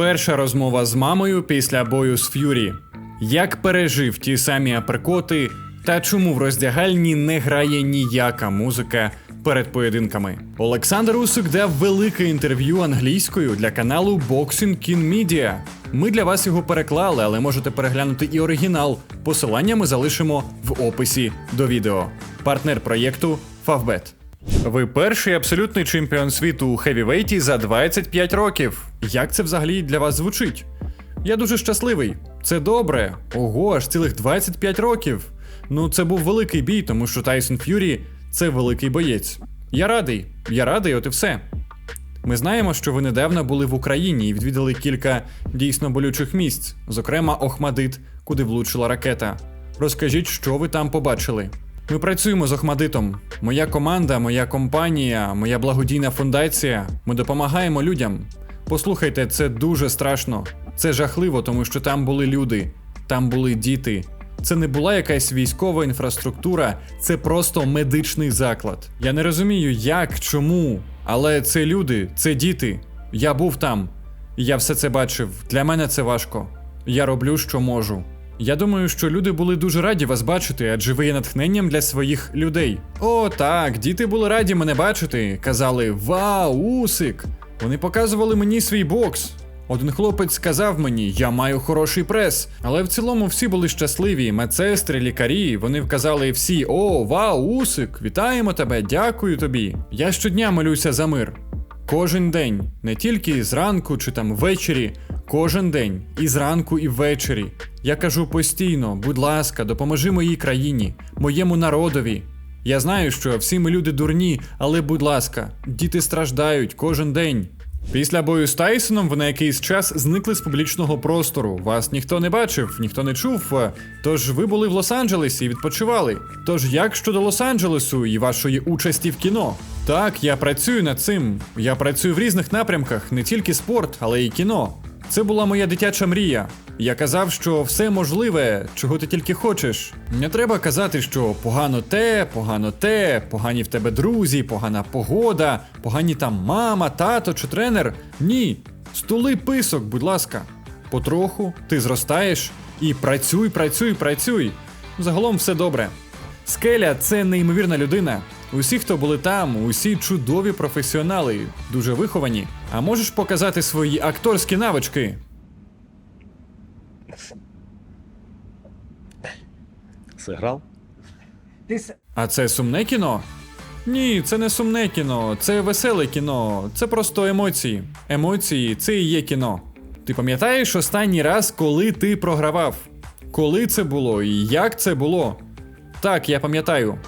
Перша розмова з мамою після бою з Ф'юрі. Як пережив ті самі аперкоти, та чому в роздягальні не грає ніяка музика перед поєдинками. Олександр Усик дав велике інтерв'ю англійською для каналу Boxing Kin Media. Ми для вас його переклали, але можете переглянути і оригінал. Посилання ми залишимо в описі до відео. Партнер проєкту Favbet. Ви перший абсолютний чемпіон світу у хевівейті за 25 років. Як це взагалі для вас звучить? Я дуже щасливий. Це добре. Ого, аж цілих 25 років. Ну, це був великий бій, тому що Тайсон Ф'юрі це великий боєць. Я радий, я радий, от і все. Ми знаємо, що ви недавно були в Україні і відвідали кілька дійсно болючих місць, зокрема Охмадит, куди влучила ракета. Розкажіть, що ви там побачили. Ми працюємо з Охмадитом. Моя команда, моя компанія, моя благодійна фундація. Ми допомагаємо людям. Послухайте, це дуже страшно. Це жахливо, тому що там були люди, там були діти. Це не була якась військова інфраструктура, це просто медичний заклад. Я не розумію, як, чому, але це люди, це діти. Я був там. Я все це бачив. Для мене це важко. Я роблю, що можу. Я думаю, що люди були дуже раді вас бачити, адже ви є натхненням для своїх людей. О, так, діти були раді мене бачити. Казали Вау, Усик! Вони показували мені свій бокс. Один хлопець сказав мені, я маю хороший прес. Але в цілому всі були щасливі. Медсестри, лікарі. Вони вказали всі: О, вау, Усик! Вітаємо тебе, дякую тобі. Я щодня молюся за мир. Кожен день, не тільки зранку чи там ввечері, кожен день, і зранку, і ввечері. Я кажу постійно, будь ласка, допоможи моїй країні, моєму народові. Я знаю, що всі ми люди дурні, але будь ласка, діти страждають кожен день. Після бою з Тайсоном ви на якийсь час зникли з публічного простору. Вас ніхто не бачив, ніхто не чув. Тож ви були в Лос-Анджелесі і відпочивали. Тож як щодо Лос-Анджелесу і вашої участі в кіно? Так, я працюю над цим. Я працюю в різних напрямках, не тільки спорт, але й кіно. Це була моя дитяча мрія. Я казав, що все можливе, чого ти тільки хочеш. Не треба казати, що погано те, погано те, погані в тебе друзі, погана погода, погані там мама, тато чи тренер. Ні. Стули писок, будь ласка. Потроху ти зростаєш і працюй, працюй, працюй. Загалом все добре. Скеля це неймовірна людина. Усі, хто були там, усі чудові професіонали, дуже виховані. А можеш показати свої акторські навички? Сыграл? А це сумне кіно? Ні, це не сумне кіно, це веселе кіно, це просто емоції. Емоції це і є кіно. Ти пам'ятаєш останній раз, коли ти програвав? Коли це було і як це було? Так, я пам'ятаю.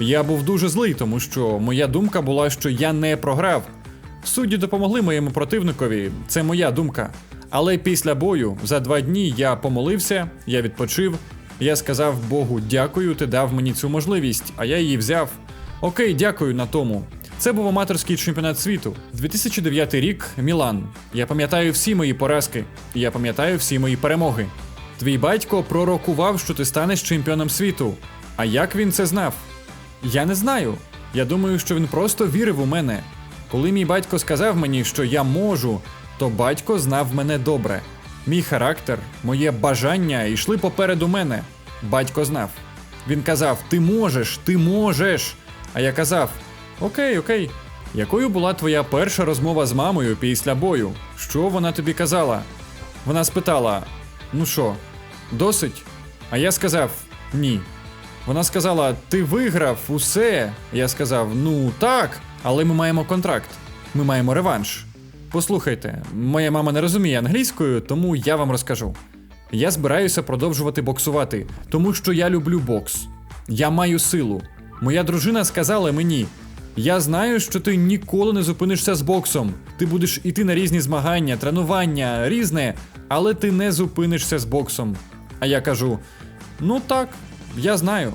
Я був дуже злий, тому що моя думка була, що я не програв. Судді допомогли моєму противникові, це моя думка. Але після бою за два дні я помолився, я відпочив. Я сказав Богу, дякую, ти дав мені цю можливість, а я її взяв. Окей, дякую на тому. Це був аматорський чемпіонат світу. 2009 рік, Мілан. Я пам'ятаю всі мої поразки, я пам'ятаю всі мої перемоги. Твій батько пророкував, що ти станеш чемпіоном світу. А як він це знав? Я не знаю. Я думаю, що він просто вірив у мене. Коли мій батько сказав мені, що я можу, то батько знав мене добре. Мій характер, моє бажання йшли попереду мене. Батько знав. Він казав: Ти можеш, ти можеш. А я казав: Окей, окей. Якою була твоя перша розмова з мамою після бою? Що вона тобі казала? Вона спитала: Ну що, досить? А я сказав: Ні. Вона сказала: Ти виграв усе. Я сказав: Ну так, але ми маємо контракт. Ми маємо реванш. Послухайте, моя мама не розуміє англійською, тому я вам розкажу. Я збираюся продовжувати боксувати, тому що я люблю бокс. Я маю силу. Моя дружина сказала мені: я знаю, що ти ніколи не зупинишся з боксом. Ти будеш іти на різні змагання, тренування, різне, але ти не зупинишся з боксом. А я кажу: ну так, я знаю.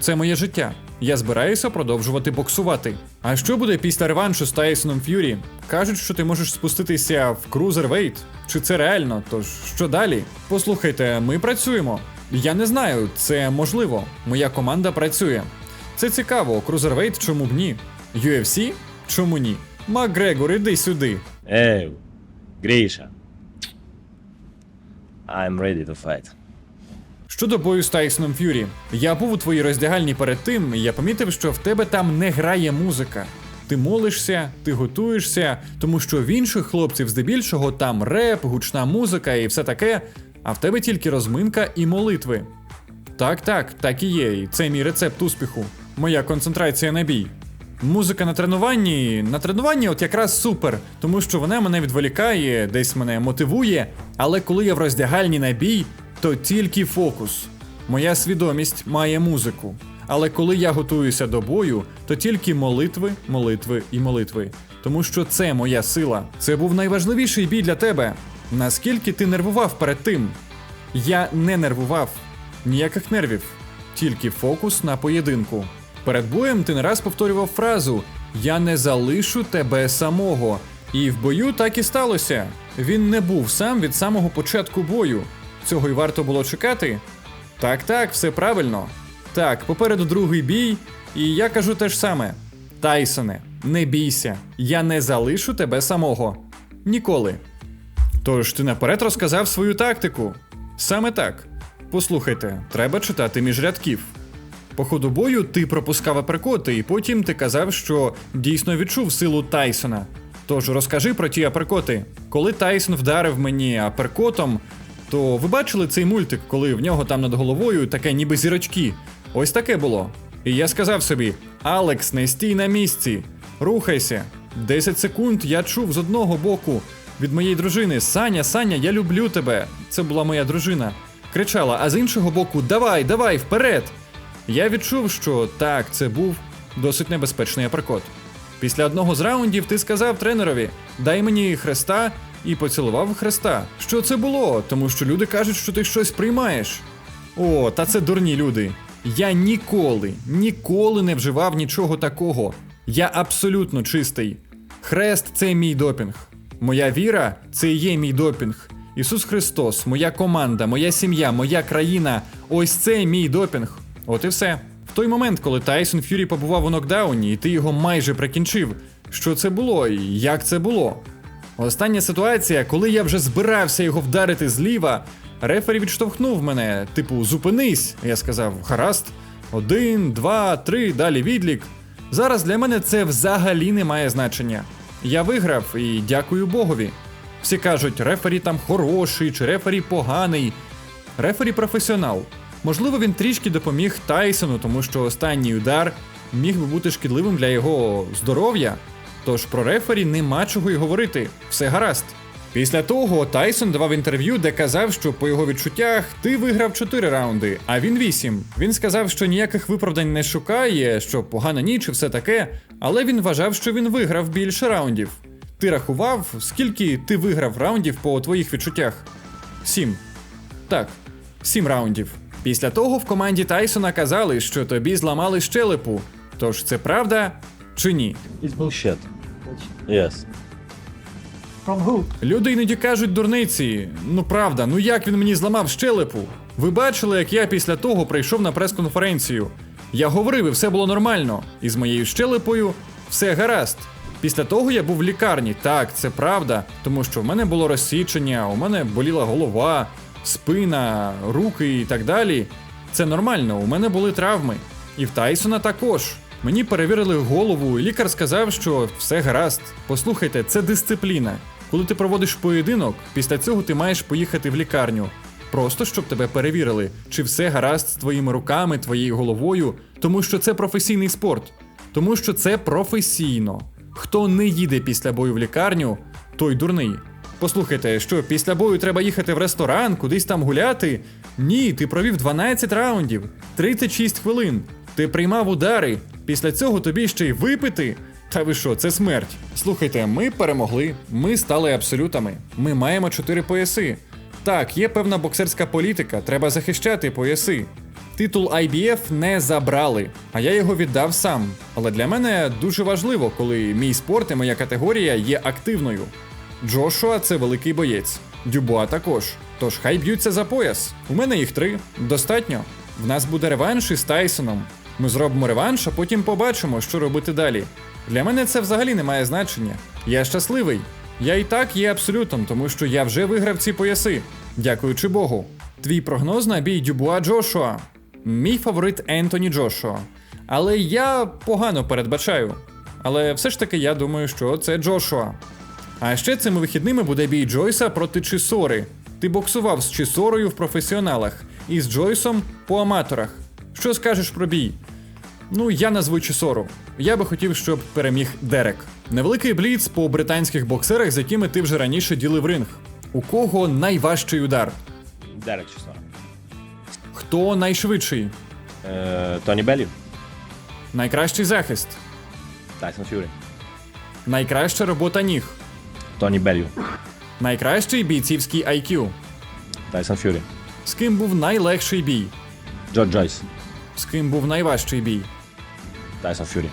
Це моє життя. Я збираюся продовжувати боксувати. А що буде після реваншу з Тайсоном Ф'юрі? Кажуть, що ти можеш спуститися в крузервейт. Чи це реально? Тож що далі? Послухайте, ми працюємо. Я не знаю, це можливо. Моя команда працює. Це цікаво, крузервейт чому б ні? UFC? Чому ні? Макгрегор, іди сюди. Эй, Гриша, I'm ready to fight. Щодо бою з Тайсоном Ф'юрі, я був у твоїй роздягальні перед тим, і я помітив, що в тебе там не грає музика. Ти молишся, ти готуєшся, тому що в інших хлопців здебільшого там реп, гучна музика і все таке, а в тебе тільки розминка і молитви. Так, так, так і є, і це мій рецепт успіху. Моя концентрація на бій. Музика на тренуванні. На тренуванні от якраз супер, тому що вона мене відволікає, десь мене мотивує. Але коли я в роздягальні на бій, то тільки фокус. Моя свідомість має музику. Але коли я готуюся до бою, то тільки молитви, молитви і молитви. Тому що це моя сила. Це був найважливіший бій для тебе. Наскільки ти нервував перед тим? Я не нервував. Ніяких нервів, тільки фокус на поєдинку. Перед боєм ти не раз повторював фразу Я не залишу тебе самого. І в бою так і сталося. Він не був сам від самого початку бою. Цього й варто було чекати. Так, так, все правильно. Так, попереду другий бій, і я кажу те ж саме: Тайсоне, не бійся, я не залишу тебе самого. Ніколи. Тож ти наперед розказав свою тактику. Саме так. Послухайте, треба читати між рядків. По ходу бою ти пропускав аперкоти, і потім ти казав, що дійсно відчув силу Тайсона. Тож розкажи про ті аперкоти. Коли Тайсон вдарив мені аперкотом, то ви бачили цей мультик, коли в нього там над головою таке ніби зірочки. Ось таке було. І я сказав собі: Алекс, не стій на місці, рухайся. 10 секунд я чув з одного боку від моєї дружини: Саня, Саня, я люблю тебе. Це була моя дружина. Кричала, а з іншого боку, давай, давай, вперед! Я відчув, що так, це був досить небезпечний аперкот. Після одного з раундів ти сказав тренерові: дай мені хреста і поцілував хреста. Що це було? Тому що люди кажуть, що ти щось приймаєш. О, та це дурні люди. Я ніколи, ніколи не вживав нічого такого. Я абсолютно чистий. Хрест це мій допінг. Моя віра це є мій допінг. Ісус Христос, моя команда, моя сім'я, моя країна ось це мій допінг. От і все. В той момент, коли Тайсон Ф'юрі побував у нокдауні, і ти його майже прикінчив. Що це було і як це було? Остання ситуація, коли я вже збирався його вдарити зліва, рефері відштовхнув мене, типу, зупинись. Я сказав, гаразд, один, два, три, далі відлік. Зараз для мене це взагалі не має значення. Я виграв і дякую Богові. Всі кажуть, рефері там хороший чи рефері поганий. Рефері професіонал. Можливо, він трішки допоміг Тайсону, тому що останній удар міг би бути шкідливим для його здоров'я. Тож про рефері нема чого й говорити, все гаразд. Після того Тайсон давав інтерв'ю, де казав, що по його відчуттях ти виграв 4 раунди, а він 8. Він сказав, що ніяких виправдань не шукає, що погана ніч і все таке, але він вважав, що він виграв більше раундів. Ти рахував, скільки ти виграв раундів по твоїх відчуттях? Сім. Так, сім раундів. Після того в команді Тайсона казали, що тобі зламали щелепу. Тож це правда чи ні? It's bullshit. Yes. From who? Люди іноді кажуть дурниці. Ну правда, ну як він мені зламав щелепу? Ви бачили, як я після того прийшов на прес-конференцію. Я говорив, і все було нормально. І з моєю щелепою все гаразд. Після того я був в лікарні. Так, це правда, тому що в мене було розсічення, у мене боліла голова, спина, руки і так далі. Це нормально, у мене були травми. І в Тайсона також. Мені перевірили голову, і лікар сказав, що все гаразд. Послухайте, це дисципліна. Коли ти проводиш поєдинок, після цього ти маєш поїхати в лікарню. Просто щоб тебе перевірили, чи все гаразд з твоїми руками, твоєю головою, тому що це професійний спорт, тому що це професійно. Хто не їде після бою в лікарню, той дурний. Послухайте, що після бою треба їхати в ресторан, кудись там гуляти? Ні, ти провів 12 раундів, 36 хвилин. Ти приймав удари. Після цього тобі ще й випити. Та ви що, це смерть. Слухайте, ми перемогли, ми стали абсолютами. Ми маємо чотири пояси. Так, є певна боксерська політика, треба захищати пояси. Титул IBF не забрали, а я його віддав сам. Але для мене дуже важливо, коли мій спорт і моя категорія є активною. Джошуа це великий боєць, Дюбуа також. Тож хай б'ються за пояс. У мене їх три. Достатньо. В нас буде реванш із Тайсоном. Ми зробимо реванш, а потім побачимо, що робити далі. Для мене це взагалі не має значення. Я щасливий. Я і так є абсолютом, тому що я вже виграв ці пояси. Дякуючи Богу. Твій прогноз на бій Дюбуа Джошуа. Мій фаворит Ентоні Джошуа. Але я погано передбачаю. Але все ж таки я думаю, що це Джошуа. А ще цими вихідними буде бій Джойса проти Чісори. Ти боксував з Чісорою в професіоналах і з Джойсом по аматорах. Що скажеш про бій? Ну, я назву Чісору. Я би хотів, щоб переміг Дерек. Невеликий бліц по британських боксерах, з якими ти вже раніше ділив ринг. У кого найважчий удар? Дерек Чесора. Хто найшвидший? Е, Тоні Беллі. Найкращий захист? Тайсон Ф'юрі. Найкраща робота ніг? Тоні Беллі. Найкращий бійцівський IQ? Тайсон Ф'юрі. З ким був найлегший бій? Джо Джойс. З ким був найважчий бій? Тайсон Ф'юрі.